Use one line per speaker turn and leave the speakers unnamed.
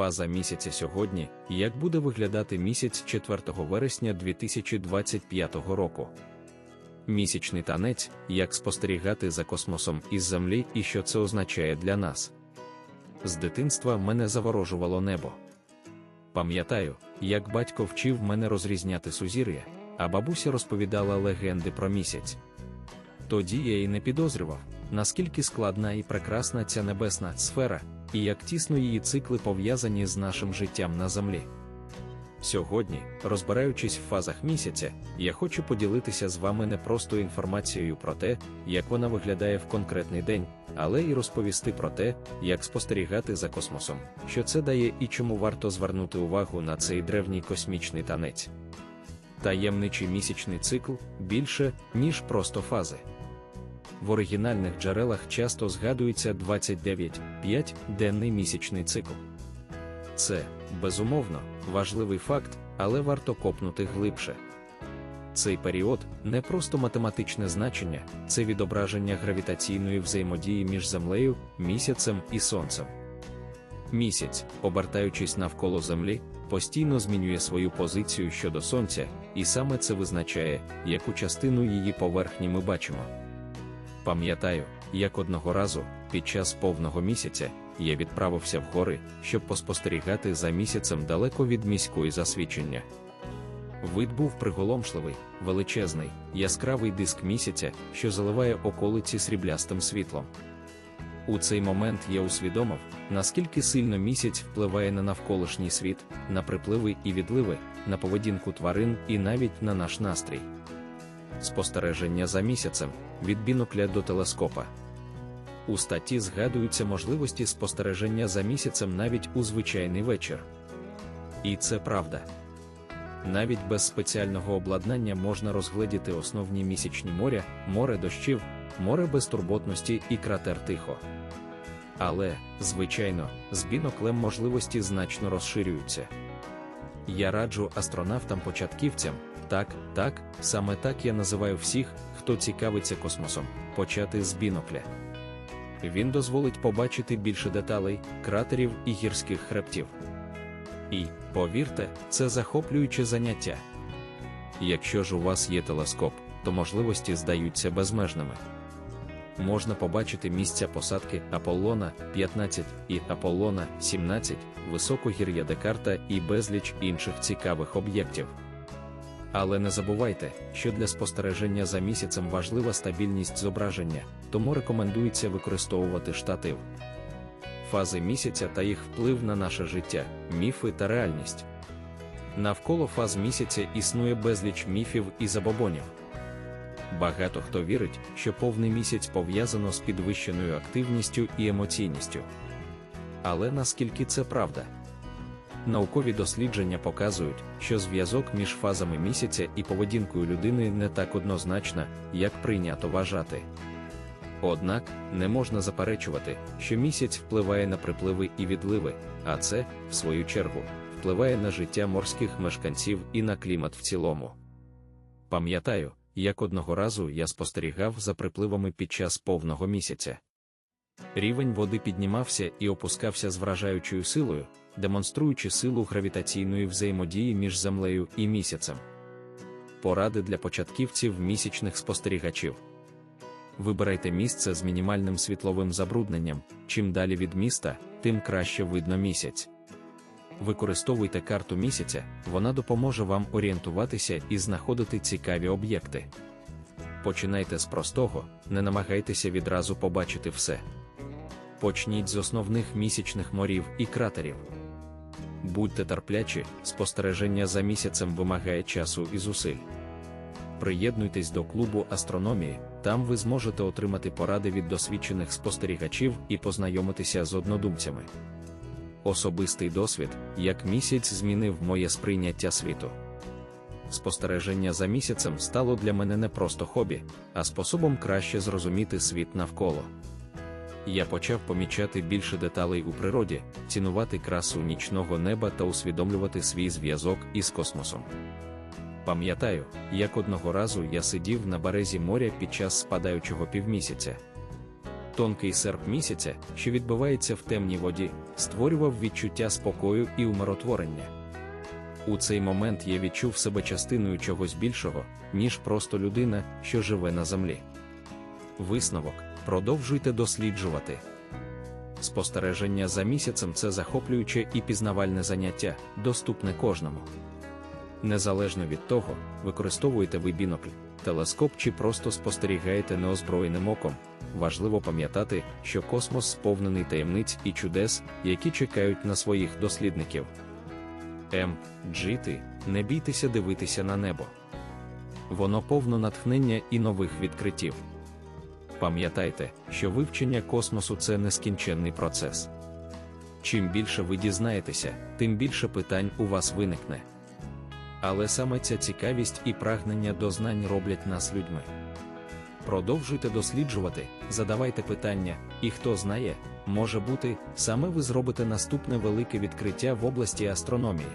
Фаза місяця сьогодні, як буде виглядати місяць 4 вересня 2025 року. Місячний танець, як спостерігати за космосом із Землі і що це означає для нас. З дитинства мене заворожувало небо. Пам'ятаю, як батько вчив мене розрізняти сузір'я, а бабуся розповідала легенди про місяць. Тоді я й не підозрював, наскільки складна і прекрасна ця небесна сфера, і як тісно її цикли пов'язані з нашим життям на землі. Сьогодні, розбираючись в фазах місяця, я хочу поділитися з вами не просто інформацією про те, як вона виглядає в конкретний день, але й розповісти про те, як спостерігати за космосом, що це дає і чому варто звернути увагу на цей древній космічний танець. Таємничий місячний цикл більше, ніж просто фази. В оригінальних джерелах часто згадується 29-5 денний місячний цикл. Це, безумовно, важливий факт, але варто копнути глибше. Цей період не просто математичне значення, це відображення гравітаційної взаємодії між Землею, місяцем і Сонцем. Місяць, обертаючись навколо Землі, постійно змінює свою позицію щодо Сонця, і саме це визначає, яку частину її поверхні ми бачимо. Пам'ятаю, як одного разу, під час повного місяця, я відправився в гори, щоб поспостерігати за місяцем далеко від міської засвідчення. Вид був приголомшливий, величезний, яскравий диск місяця, що заливає околиці сріблястим світлом. У цей момент я усвідомив, наскільки сильно місяць впливає на навколишній світ, на припливи і відливи, на поведінку тварин і навіть на наш настрій. Спостереження за місяцем від бінокля до телескопа. У статті згадуються можливості спостереження за місяцем навіть у звичайний вечір. І це правда. Навіть без спеціального обладнання можна розгледіти основні місячні моря, море дощів, море безтурботності і кратер тихо. Але, звичайно, з біноклем можливості значно розширюються. Я раджу астронавтам-початківцям, так, так, саме так я називаю всіх, хто цікавиться космосом, почати з бінокля. Він дозволить побачити більше деталей, кратерів і гірських хребтів. І, повірте, це захоплююче заняття. Якщо ж у вас є телескоп, то можливості здаються безмежними. Можна побачити місця посадки Аполлона 15 і Аполлона 17, високогір'я Декарта і безліч інших цікавих об'єктів. Але не забувайте, що для спостереження за місяцем важлива стабільність зображення, тому рекомендується використовувати штатив. Фази місяця та їх вплив на наше життя, міфи та реальність. Навколо фаз місяця існує безліч міфів і забобонів. Багато хто вірить, що повний місяць пов'язано з підвищеною активністю і емоційністю. Але наскільки це правда? Наукові дослідження показують, що зв'язок між фазами місяця і поведінкою людини не так однозначна, як прийнято вважати. Однак не можна заперечувати, що місяць впливає на припливи і відливи, а це, в свою чергу, впливає на життя морських мешканців і на клімат в цілому. Пам'ятаю, як одного разу я спостерігав за припливами під час повного місяця. Рівень води піднімався і опускався з вражаючою силою, демонструючи силу гравітаційної взаємодії між землею і місяцем. Поради для початківців місячних спостерігачів. Вибирайте місце з мінімальним світловим забрудненням. Чим далі від міста, тим краще видно місяць. Використовуйте карту місяця, вона допоможе вам орієнтуватися і знаходити цікаві об'єкти. Починайте з простого, не намагайтеся відразу побачити все. Почніть з основних місячних морів і кратерів. Будьте терплячі, спостереження за місяцем вимагає часу і зусиль. Приєднуйтесь до клубу астрономії, там ви зможете отримати поради від досвідчених спостерігачів і познайомитися з однодумцями. Особистий досвід, як місяць змінив моє сприйняття світу. Спостереження за місяцем стало для мене не просто хобі, а способом краще зрозуміти світ навколо. Я почав помічати більше деталей у природі, цінувати красу нічного неба та усвідомлювати свій зв'язок із космосом. Пам'ятаю, як одного разу я сидів на березі моря під час спадаючого півмісяця. Тонкий серп місяця, що відбивається в темній воді, створював відчуття спокою і умиротворення. У цей момент я відчув себе частиною чогось більшого, ніж просто людина, що живе на землі. Висновок продовжуйте досліджувати. Спостереження за місяцем це захоплююче і пізнавальне заняття, доступне кожному. Незалежно від того, використовуєте ви бінокль, телескоп чи просто спостерігаєте неозброєним оком, важливо пам'ятати, що космос сповнений таємниць і чудес, які чекають на своїх дослідників. М. Джити, не бійтеся дивитися на небо. Воно повно натхнення і нових відкриттів. Пам'ятайте, що вивчення космосу це нескінченний процес. Чим більше ви дізнаєтеся, тим більше питань у вас виникне. Але саме ця цікавість і прагнення до знань роблять нас людьми. Продовжуйте досліджувати, задавайте питання, і хто знає, може бути, саме ви зробите наступне велике відкриття в області астрономії.